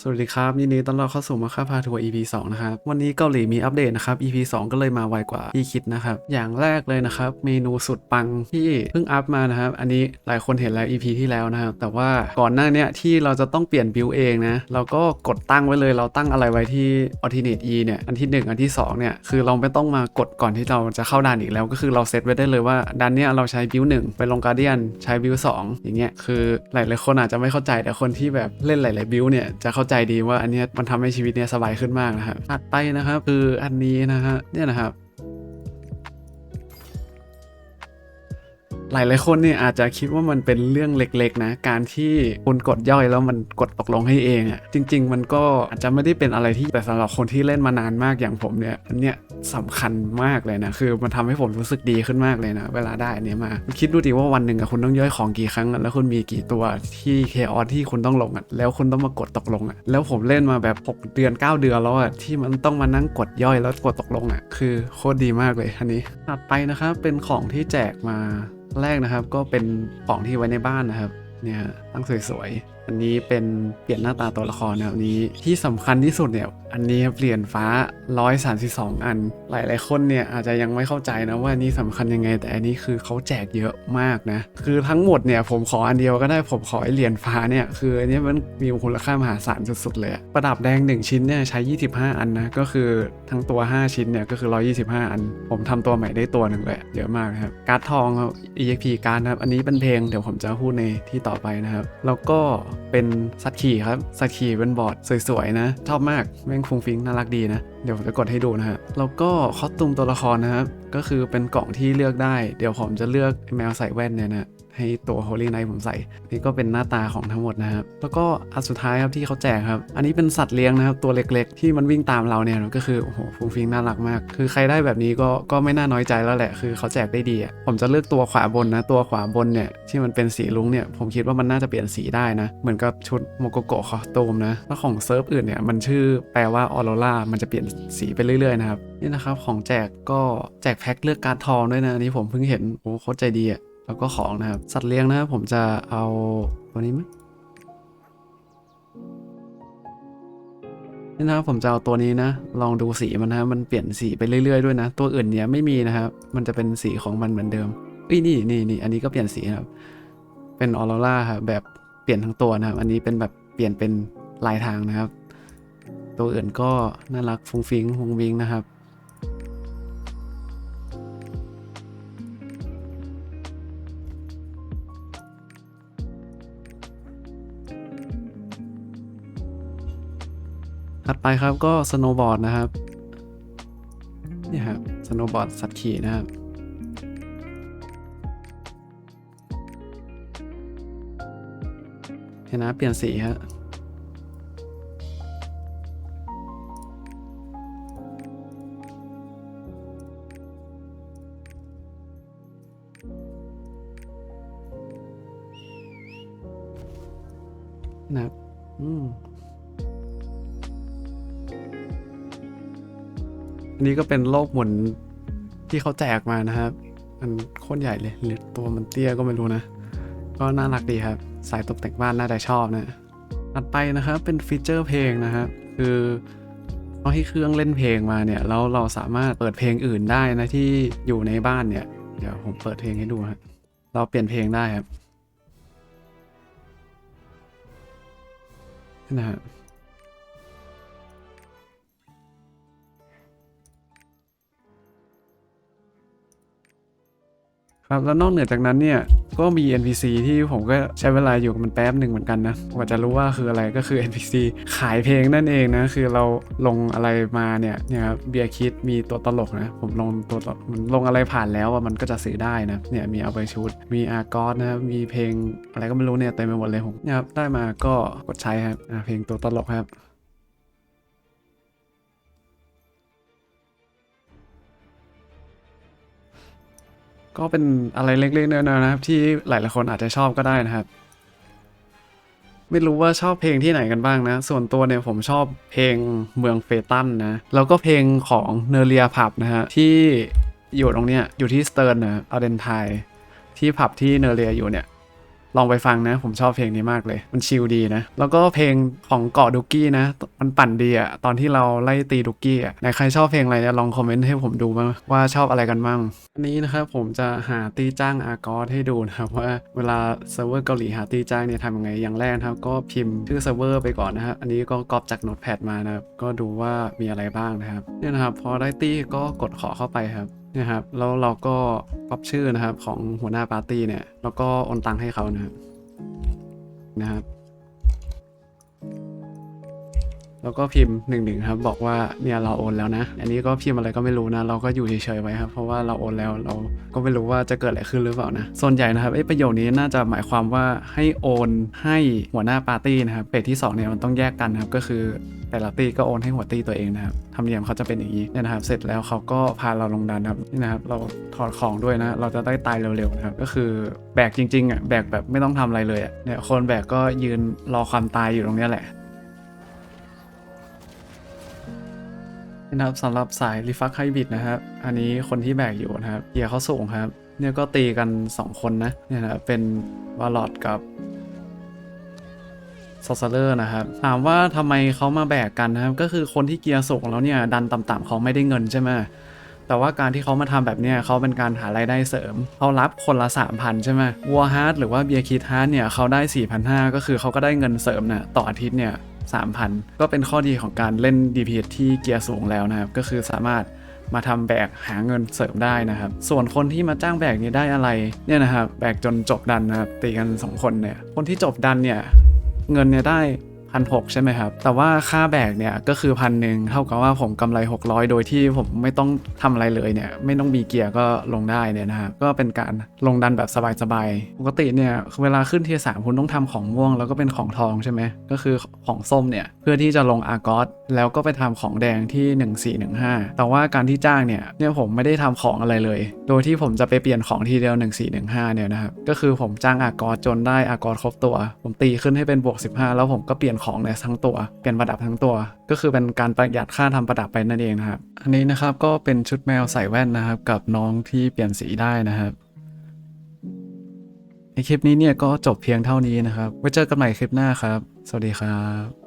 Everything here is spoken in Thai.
สวัสดีครับ ยินดีต้อนรับเข้าสู่มาค่าพาทัวร์ EP 2 นะครับ วันนี้เกาหลีมีอัปเดตนะครับ EP 2 ก็เลยมาไวกว่าที่คิดนะครับ อย่างแรกเลยนะครับ เมนูสุดปังที่เพิ่งอัพมานะครับ อันนี้หลายคนเห็นแล้ว EP ที่แล้วนะครับ แต่ว่าก่อนหน้านี้ที่เราจะต้องเปลี่ยนบิวเองนะเราก็กดตั้งไว้เลยเราตั้งอะไรไว้ที่ alternate e เนี่ยอันที่ 1 อันที่ 2 เนี่ยคือเราไม่ต้องมากดก่อนที่เราจะเข้าด่านอีกแล้ว ก็คือเราเซตไว้ได้เลยว่าด่านเนี้ยเราใช้บิวหนึ่งไปลงการเดียนใช้บิวสองอย่างเงี้ยคือหลายๆคนอาจจะไม่เข้าใจแต่คนที่แบบเล่นหลาย ๆบิวเนี่ยจะเข้าใจดีว่าอันนี้มันทำให้ชีวิตเนี่ยสบายขึ้นมากนะครับถัดไปนะครับ คืออันนี้นะฮะเนี่ยนะครับ หลายหลายคนเนี่ยอาจจะคิดว่ามันเป็นเรื่องเล็กๆนะ การที่คุณกดย่อยแล้วมันกดตกลงให้เองอะ่ะ จริง ๆ มันก็อาจจะไม่ได้เป็นอะไรที่แต่สำหรับคนที่เล่นมานานมากอย่างผมเนี่ยอันเนี้ยสำคัญมากเลยนะ คือมันทำให้ผมรู้สึกดีขึ้นมากเลยนะ เวลาได้อันเนี้ยมา คิดดูดิว่าวันหนึ่งอะคุณต้องย่อยของกี่ครั้งอะแล้วคุณมีกี่ตัวที่เคออสที่คุณต้องลงอะแล้วคุณต้องมากดตกลงอะแล้วผมเล่นมาแบบ 6 เดือน 9 เดือนแล้วอะที่มันต้องมานั่งกดย่อยแล้วกดตกลงอะคือโคตรดีมากเลยอันนี้ถัดไปนะครับเป็นของที่แจกมา แรกนะครับ ก็เป็นของที่ไว้ในบ้านนะครับ เนี่ยตั้งสวยๆ อันนี้เป็นเปลี่ยนหน้าตาตัวละครนะครับนี้ที่สำคัญที่สุดเนี่ยอันนี้เปลี่ยนฟ้า 132 อัน หลาย ๆ คนเนี่ยอาจจะยังไม่เข้าใจนะว่าอันนี้สำคัญยังไง แต่อันนี้คือเขาแจกเยอะมากนะ คือทั้งหมดเนี่ยผมขออันเดียวก็ได้ผมขอไอเหรียญฟ้าเนี่ยคืออันนี้มันมีมูลค่ามหาศาลสุด ๆ เลย ประดับแดง 1 ชิ้นเนี่ยใช้ 25 อันนะก็คือทั้งตัว 5 ชิ้นเนี่ยก็คือ 125 อัน ผมทำตัวใหม่ได้ตัวหนึ่งเลยเยอะมากครับการ์ดทองครับ EXP การ์ดนะครับอันนี้เป็นเพลงเดี๋ยวผมจะพูดในที่ต่อไปนะครับแล้วก็เป็นสัตคีครับสัตคีเป็นบอร์ดสวยๆนะ ชอบมากแม่งฟุ้งฟิ้งน่ารักดีนะ เดี๋ยวผมจะกดให้ดูนะฮะ แล้วก็คอสตูมตัวละครนะครับ ก็คือเป็นกล่องที่เลือกได้ เดี๋ยวผมจะเลือกแมวใส่แว่นเนี่ยนะให้ตัว Holy Knight ผมใส่ นี่ก็เป็นหน้าตาของทั้งหมดนะครับ แล้วก็อันสุดท้ายครับที่เขาแจกครับ อันนี้เป็นสัตว์เลี้ยงนะครับ ตัวเล็กๆ ที่มันวิ่งตามเราเนี่ยก็คือ โอ้โหฟุ้งฟิ้งน่ารักมาก คือใครได้แบบนี้ก็ก็ไม่น่าน้อยใจแล้วแหละ คือเขาแจกได้ดี ผมจะเลือกตัวขวาบนนะ ตัวขวาบนเนี่ยที่มันเป็นสีลุงเนี่ย ผมคิดว่ามันน่าจะเปลี่ยนสีได้นะ เหมือนกับชุดโมโกโกะคอสตูมนะ แล้วของเซิร์ฟอื่นเนี่ยมันชื่อแปลว่าออโรรามันจะเปลี่ยนสีไปเรื่อยๆนะครับนี่นะครับของแจกก็แจกแพ็คเลือกการทองด้วยนะนนี้ผมเพิ่งเห็นโอ้โคตรใจดีอะแล้วก็ของนะครับ สัตว์เลี้ยงนะผมจะเอาตัวนี้ไหมนี่นะครับผมจะเอาตัวนี้นะ ลองดูสีมันนะมันเปลี่ยนสีไปเรื่อยๆด้วยนะ ตัวอื่นเนี่ยไม่มีนะครับ มันจะเป็นสีของมันเหมือนเดิมเอ้ยนี่นี่นี่อันนี้ก็เปลี่ยนสีนะครับ เป็นออโรราครับแบบเปลี่ยนทั้งตัวนะครับ อันนี้เป็นแบบเปลี่ยนเป็นลายทางนะครับ ตัวอื่นก็น่ารักฟุ้งฟิ้งวงวิงนะครับ ถัดไปครับก็สโนว์บอร์ดนะครับ นี่ครับสโนว์บอร์ดสัตว์ขี่นะครับเห็นนะเปลี่ยนสีฮะ นะครับอืมอันนี้ก็เป็นโลกหมุนที่เขาแจกมานะครับ มันโคตรใหญ่เลยหรือตัวมันเตี้ยก็ไม่รู้นะ ก็น่ารักดีครับ สายตกแต่งบ้านน่าจะชอบนะถัดไปนะครับเป็นฟีเจอร์เพลงนะครับคือเขาให้เครื่องเล่นเพลงมาเนี่ยแล้วเราสามารถเปิดเพลงอื่นได้นะที่อยู่ในบ้านเนี่ย เดี๋ยวผมเปิดเพลงให้ดูครับเราเปลี่ยนเพลงได้ครับ นะฮะครับแล้วนอกเหนือจากนั้นเนี่ย ก็มี NPC ที่ผมก็ใช้เวลาอยู่กับมันแป๊บหนึ่งเหมือนกันนะกว่าจะรู้ว่าคืออะไรก็คือ NPC ขายเพลงนั่นเองนะ คือเราลงอะไรมาเนี่ยเนี่ยครับเบียร์คิดมีตัวตลกนะ ผมลงตัวตลกมันลงอะไรผ่านแล้วอะมันก็จะซื้อได้นะเนี่ยมีเอาไปชุด มีอาร์กอสนะครับมีเพลงอะไรก็ไม่รู้เนี่ยเต็มไปหมดเลยผมเนี่ยครับได้มาก็กดใช้ครับเพลงตัวตลกครับ ก็เป็นอะไรเล็กๆน้อยๆนะครับ ที่หลายๆคนอาจจะชอบก็ได้นะครับ ไม่รู้ว่าชอบเพลงที่ไหนกันบ้างนะ ส่วนตัวเนี่ยผมชอบเพลงเมืองเฟตันนะ แล้วก็เพลงของเนเรียผับนะฮะที่อยู่ตรงเนี้ยอยู่ที่สเติร์นนะอาเดนไทที่ผับที่เนเรียอยู่เนี่ย ลองไปฟังนะ ผมชอบเพลงนี้มากเลย มันชิลดีนะ แล้วก็เพลงของเกาะดุกกี้นะ มันปั่นดีอะตอนที่เราไล่ตีดุกกี้อะไหนใครชอบเพลงอะไรเนี่ยลองคอมเมนต์ให้ผมดูบ้างว่าชอบอะไรกันบ้างอันนี้นะครับผมจะหาตีจ้างอากอสให้ดูนะครับว่าเวลาเซิร์ฟเวอร์เกาหลีหาตีจ้างเนี่ยทำยังไงอย่างแรกนะครับก็พิมพ์ชื่อเซิร์ฟเวอร์ไปก่อนนะฮะอันนี้ก็ก๊อปจากโน้ตแพดมานะครับก็ดูว่ามีอะไรบ้างนะครับเนี่ยนะครับพอได้ตีก็กดขอเข้าไปครับ นะครับ แล้วเราก็ก๊อปชื่อนะครับของหัวหน้าปาร์ตี้เนี่ย แล้วก็โอนตังค์ให้เขานะครับนะครับ แล้วก็พิมพ์หนึ่งหนึ่งครับบอกว่าเนี่ยเราโอนแล้วนะ อันนี้ก็พิมพ์อะไรก็ไม่รู้นะ เราก็อยู่เฉยๆไว้ครับ เพราะว่าเราโอนแล้วเราก็ไม่รู้ว่าจะเกิดอะไรขึ้นหรือเปล่านะส่วนใหญ่นะครับไอ้ประโยคนี้น่าจะหมายความว่าให้โอนให้หัวหน้าปาร์ตี้นะครับเฟสที่สองเนี่ยมันต้องแยกกันนะครับก็คือแต่ละตีก็โอนให้หัวตีตัวเองนะครับธรรมเนียมเขาจะเป็นอย่างนี้เนี่ยนะครับ เสร็จแล้วเขาก็พาเราลงดันครับนี่นะครับ เราถอดของด้วยนะ เราจะได้ตายเร็วๆนะครับ ก็คือแบกจริงๆอะ แบกแบบไม่ต้องทำอะไรเลยอะ เนี่ยคนแบกก็ยืนรอความตายอยู่ตรงนี้แหละ นะครับสำหรับสายรีฟักไฮบิดนะครับ อันนี้คนที่แบกอยู่นะครับเกียร์เขาสูงครับ เนี่ยก็ตีกัน 2 คนนะ เนี่ยนะเป็นวาลอดกับซอสเลอร์นะครับ ถามว่าทำไมเขามาแบกกันนะครับ ก็คือคนที่เกียร์สูงแล้วเนี่ยดันต่ำๆเขาไม่ได้เงินใช่ไหมแต่ว่าการที่เขามาทำแบบเนี้ยเขาเป็นการหารายได้เสริมเขารับคนละ 3,000 ใช่ไหมวัวฮาร์ดหรือว่าเบียร์คิดฮาร์ดเนี่ยเขาได้4,500ก็คือเขาก็ได้เงินเสริมเนะต่ออาทิตย์เนี่ย 3,000 ก็เป็นข้อดีของการเล่น DPS ที่เกียร์สูงแล้วนะครับ ก็คือสามารถมาทำแบกหาเงินเสริมได้นะครับ ส่วนคนที่มาจ้างแบกนี้ได้อะไรเนี่ยนะครับแบกจนจบดันนะครับตีกัน 2 คนเนี่ยคนที่จบดันเนี่ยเงินเนี่ยได้ พันหใช่ไหมครับ แต่ว่าค่าแบกเนี่ยก็คือพันหนึ่งเท่ากับว่าผมกำไร 600 โดยที่ผมไม่ต้องทำอะไรเลยเนี่ยไม่ต้องมีเกียร์ก็ลงได้เนี่ยนะครับก็เป็นการลงดันแบบสบายๆปกติเนี่ยเวลาขึ้นเทียสามคุณต้องทำของม่วงแล้วก็เป็นของทองใช่ไหมก็คือของส้มเนี่ยเพื่อที่จะลงอากอสแล้วก็ไปทำของแดงที่ 1415 แต่ว่าการที่จ้างเนี่ยเนี่ยผมไม่ได้ทำของอะไรเลย โดยที่ผมจะไปเปลี่ยนของทีเดียว 1415 เนี่ยนะครับก็คือผมจ้างอากอสจนได้อากอสครบตัว ผมตีขึ้นให้เป็นบวก 15 แล้วผมก็เปลี่ยนของเนี่ยทั้งตัว เปลี่ยนประดับทั้งตัว ก็คือเป็นการประหยัดค่าทำประดับไปนั่นเองนะครับ อันนี้นะครับก็เป็นชุดแมวใส่แว่นนะครับ กับน้องที่เปลี่ยนสีได้นะครับในคลิปนี้เนี่ยก็จบเพียงเท่านี้นะครับ ไว้เจอกันใหม่คลิปหน้าครับ สวัสดีครับ